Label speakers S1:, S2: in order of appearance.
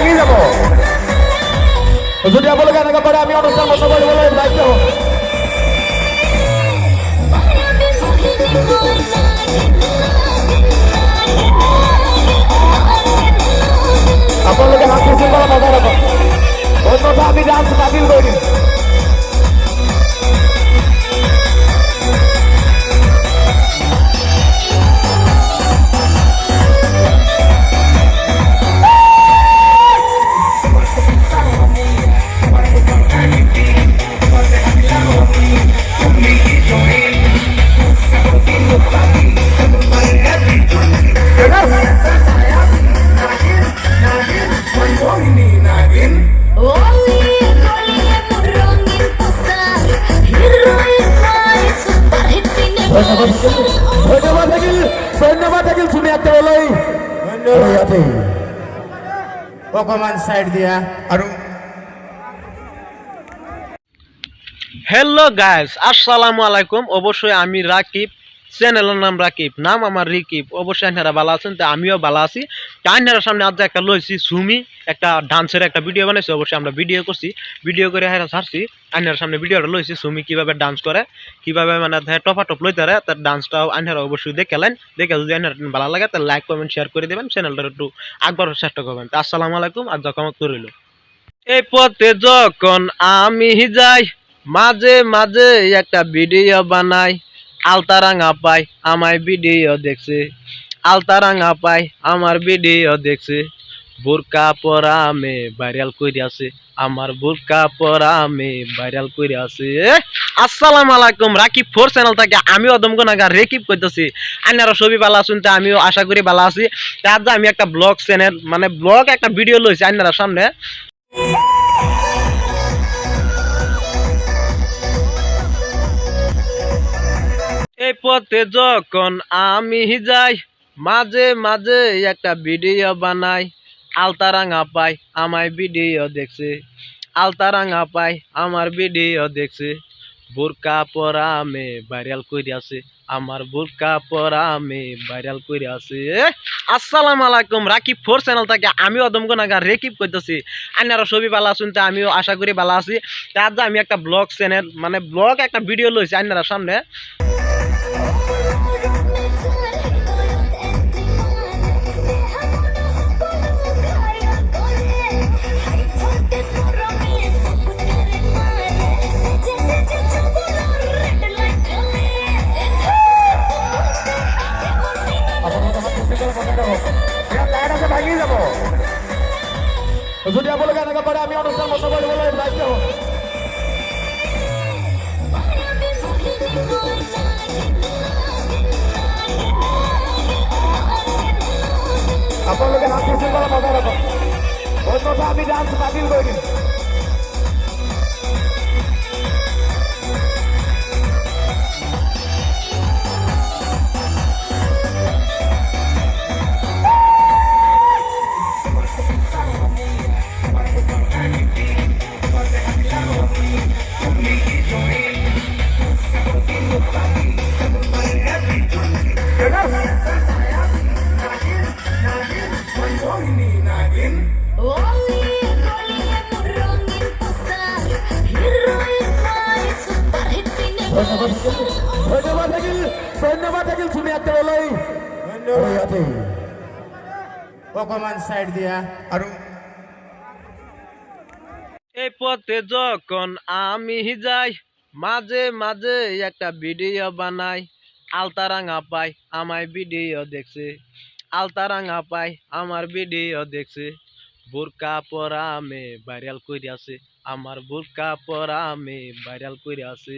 S1: লাগি যাব। যদি আপোনালোকে এনেকৈ পাৰে আমি অনুষ্ঠান বচাব দিবলৈ বাধ্য হ'ম। আপোনালোকে হাত মিছিল কৰা নাজানাব অন্যথা আমি ডান্স বাতিল কৰি দিম। করে দিন ধন্যবাদ থাকিল ধন্যবাদ থাকিল শুনি একটা বলাই ইয়াতে
S2: অকমান সাইড দিয়া আৰু
S3: হ্যালো গাইস আসসালামু আলাইকুম অবশ্যই আমি রাকিব চ্যানেলের নাম রাকিব নাম আমার রিকিব অবশ্যই আইনারা ভালো আছেন তো আমিও ভালো আছি আইনারা সামনে আজ একটা লইছি, সুমি, একটা ডান্সের একটা ভিডিও বানাইছি, অবশ্যই আমরা ভিডিও করছি। ভিডিও করে হেরা ছাড়ছি আইনার সামনে ভিডিওটা লইছি, সুমি কীভাবে ডান্স করে, কীভাবে মানে টপা টপ লইতে পারে, তার ডান্সটাও আইনারা অবশ্যই দেখেলেন দেখে যদি আইনার ভালো লাগে, তাহলে লাইক কমেন্ট শেয়ার করে দেবেন চ্যানেলটা একটু আগবাড়ার চেষ্টা করবেন। তো আসসালামু আলাইকুম আর যখন করিল এই পথে যখন আমি যাই, মাঝে মাঝে একটা ভিডিও বানাই আলতারাঙা পাই, আমায় ভিডিও দেখছে। আলতারাঙা পাই আমার ভিডিও দেখছে। বোরকা পরা মে ভাইরাল করে আছে। আমার বোরকা পরা মে ভাইরাল করে আছে আসসালামু আলাইকুম, রাকিব ফোর চ্যানেল থেকে আমি অদম গুনাগা রেকিব করতেছি আইনারা ছবি ভালো আছেন তা আমিও আশা করি ভালো আছি। তার আমি একটা ব্লগ চ্যানেল মানে ব্লগ একটা ভিডিও লইছি আইনারা সামনে। এই পথে যখন আমি যাই মাঝে মাঝে একটা ভিডিও বানাই আলতারাঙা পাই আমার ভিডিও দেখছে। আলতারাঙা পাই, আমার ভিডিও দেখছে। বোরকা পরা মে ভাইরাল করে আছে আমার বোরকা পরা মে ভাইরাল করে আছে আসসালামু আলাইকুম, রাকিব ফোর চ্যানেল থেকে আমি অদম গুনাগার রেকিব করতেছি আইনারা ছবি ভালো আছেন তা আমিও আশা করি ভালো আছি। তার আমি একটা ব্লগ চ্যানেল মানে ব্লগ একটা ভিডিও লইছি আইনারা সামনে।
S1: হুজুরিয়া বলে গান পরে আমি অনুষ্ঠান বন্ধ করে বলে লাইভ দেবো আপনাদেরকে হাত করা মজা রাখো। অন্যথা আমি ডান্স বাতিল করে দিন ধন্যবাদ থাকিল ধন্যবাদ থাকিল
S3: এই পথে যখন আমি যাই মাঝে মাঝে একটা ভিডিও বানাই। আলতারাঙা পাই আমায় ভিডিও দেখছে আলতারাঙা পাই আমার ভিডিও দেখছে বোরকা পরা মে ভাইরাল করে আছে আমার বোরকা পরা মে ভাইরাল করে আছে